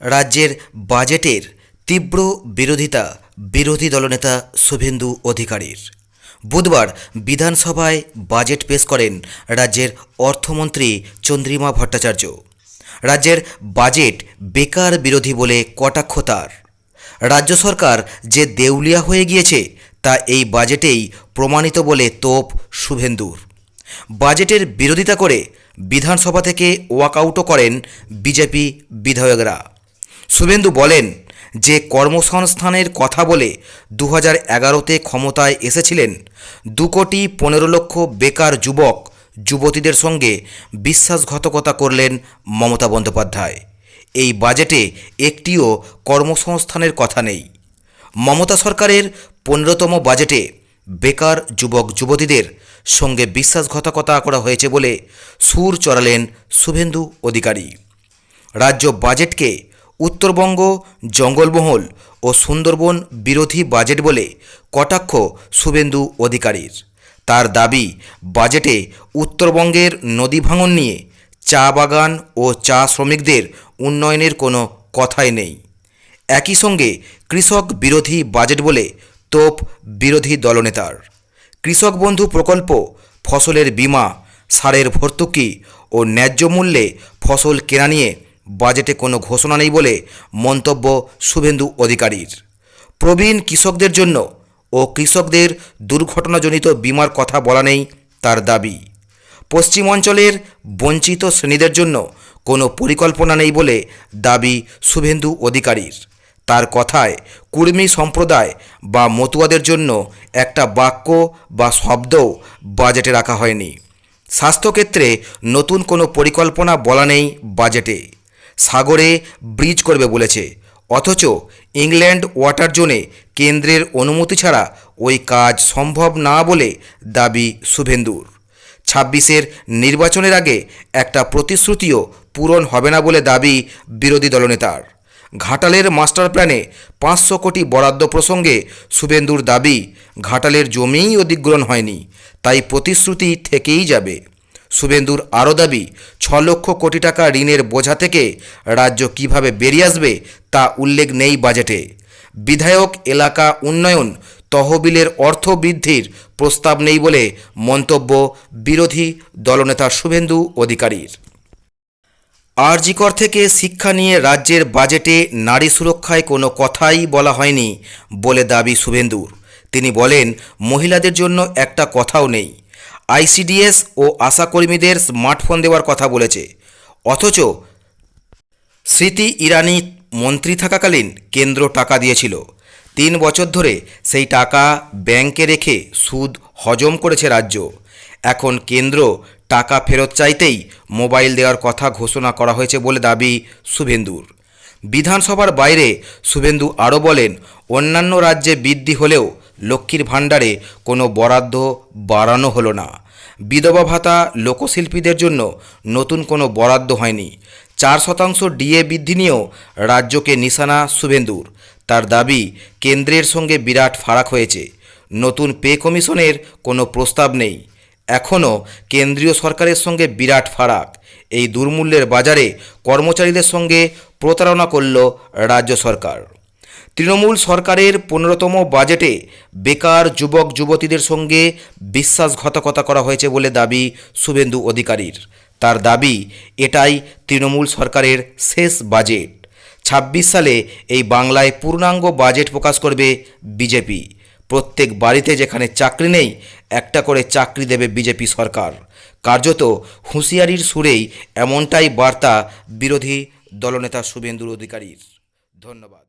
রাজ্যের বাজেটের তীব্র বিরোধিতা বিরোধী দলনেতা শুভেন্দু অধিকারীর। বুধবার বিধানসভায় বাজেট পেশ করেন রাজ্যের অর্থমন্ত্রী চন্দ্রিমা ভট্টাচার্য। রাজ্যের বাজেট বেকার বিরোধী বলে কটাক্ষ তার। রাজ্য সরকার যে দেউলিয়া হয়ে গিয়েছে, তা এই বাজেটেই প্রমাণিত বলে তোপ শুভেন্দুর। বাজেটের বিরোধিতা করে বিধানসভা থেকে ওয়াকআউটও করেন বিজেপি বিধায়করা। শুভেন্দু বলেন যে কর্মসংস্থানের কথা বলে দু হাজার এগারোতে ক্ষমতায় এসেছিলেন, দু কোটি পনেরো লক্ষ বেকার যুবক, যুবতীদের সঙ্গে বিশ্বাসঘাতকতা করলেন মমতা বন্দ্যোপাধ্যায়। এই বাজেটে একটিও কর্মসংস্থানের কথা নেই। মমতা সরকারের পনেরোতম বাজেটে বেকার যুবক যুবতীদের সঙ্গে বিশ্বাসঘাতকতা করা হয়েছে বলে সুর চড়ালেন শুভেন্দু অধিকারী। রাজ্য বাজেটকে উত্তরবঙ্গ, জঙ্গলমহল ও সুন্দরবন বিরোধী বাজেট বলে কটাক্ষ শুভেন্দু অধিকারীর। তার দাবি, বাজেটে উত্তরবঙ্গের নদী ভাঙন নিয়ে চা বাগান ও চা শ্রমিকদের উন্নয়নের কোনো কথাই নেই। একই সঙ্গে কৃষক বিরোধী বাজেট বলে তোপ বিরোধী দলনেতার। কৃষক বন্ধু প্রকল্প, ফসলের বীমা, সারের ভর্তুকি ও ন্যায্য মূল্যে ফসল কেনা নিয়ে বাজেটে কোনো ঘোষণা নেই বলে মন্তব্য শুভেন্দু অধিকারীর। প্রবীণ কৃষকদের জন্য ও কৃষকদের দুর্ঘটনাজনিত বীমার কথা বলা নেই তার দাবি। পশ্চিমাঞ্চলের বঞ্চিত শ্রেণীদের জন্য কোনো পরিকল্পনা নেই বলে দাবি শুভেন্দু অধিকারীর। তার কথায় কুর্মী সম্প্রদায় বা মতুয়াদের জন্য একটা বাক্য বা শব্দও বাজেটে রাখা হয়নি। স্বাস্থ্যক্ষেত্রে নতুন কোনো পরিকল্পনা বলা নেই বাজেটে। সাগরে ব্রিজ করবে বলেছে। অথচ ইংল্যান্ড ওয়াটার জোনে কেন্দ্রের অনুমতি ছাড়া ওই কাজ সম্ভব না বলে দাবি শুভেন্দুর। ছাব্বিশের নির্বাচনের আগে একটা প্রতিশ্রুতিও পূরণ হবে না বলে দাবি বিরোধী দলনেতার। ঘাটালের মাস্টার প্ল্যানে পাঁচশো কোটি বরাদ্দ প্রসঙ্গে শুভেন্দুর দাবি, ঘাটালের জমিই অধিগ্রহণ হয়নি, তাই প্রতিশ্রুতি থেকেই যাবে। শুভেন্দুর আরও দাবি, ছ লক্ষ কোটি টাকা ঋণের বোঝা থেকে রাজ্য কীভাবে বেরিয়ে আসবে তা উল্লেখ নেই বাজেটে। বিধায়ক, এলাকা উন্নয়ন, তহবিলের অর্থ বৃদ্ধির প্রস্তাব নেই বলে মন্তব্য বিরোধী দলনেতা শুভেন্দু অধিকারীর। আরজিকর থেকে শিক্ষা নিয়ে রাজ্যের বাজেটে নারী সুরক্ষায় কোনো কথাই বলা হয়নি বলে দাবি শুভেন্দুর। তিনি বলেন, মহিলাদের জন্য একটা কথাও নেই। আইসিডিএস ও আশাকর্মীদের স্মার্টফোন দেওয়ার কথা বলেছে। অথচ স্মৃতি ইরানি মন্ত্রী থাকাকালীন কেন্দ্র টাকা দিয়েছিল। তিন বছর ধরে সেই টাকা ব্যাংকে রেখে সুদ হজম করেছে রাজ্য। এখন কেন্দ্র টাকা ফেরত চাইতেই মোবাইল দেওয়ার কথা ঘোষণা করা হয়েছে বলে দাবি শুভেন্দুর। বিধানসভার বাইরে শুভেন্দু আরও বলেন, অন্যান্য রাজ্যে বৃদ্ধি হলেও লক্ষ্মীর ভাণ্ডারে কোনো বরাদ্দ বাড়ানো হলো না। বিধবা ভাতা লোকশিল্পীদের জন্য নতুন কোনো বরাদ্দ হয়নি। চার শতাংশ ডিএ বৃদ্ধি নিয়েও রাজ্যকে নিশানা শুভেন্দুর। তার দাবি, কেন্দ্রের সঙ্গে বিরাট ফারাক হয়েছে। নতুন পে কমিশনের কোনো প্রস্তাব নেই। এখনও কেন্দ্রীয় সরকারের সঙ্গে বিরাট ফারাক। এই দুর্মূল্যের বাজারে কর্মচারীদের সঙ্গে প্রতারণা করল রাজ্য সরকার। তৃণমূল সরকারের পনেরোতম বাজেটে বেকার যুবক যুবতীদের সঙ্গে বিশ্বাসঘাতকতা করা হয়েছে বলে দাবি শুভেন্দু অধিকারীর। তার দাবি, এটাই তৃণমূল সরকারের শেষ বাজেট। ছাব্বিশ সালে এই বাংলায় পূর্ণাঙ্গ বাজেট প্রকাশ করবে বিজেপি। প্রত্যেক বাড়িতে যেখানে চাকরি নেই, একটা করে চাকরি দেবে বিজেপি সরকার। কার্যত হুঁশিয়ারির সুরেই এমনটাই বার্তা বিরোধী দলনেতা শুভেন্দুর অধিকারীর। ধন্যবাদ।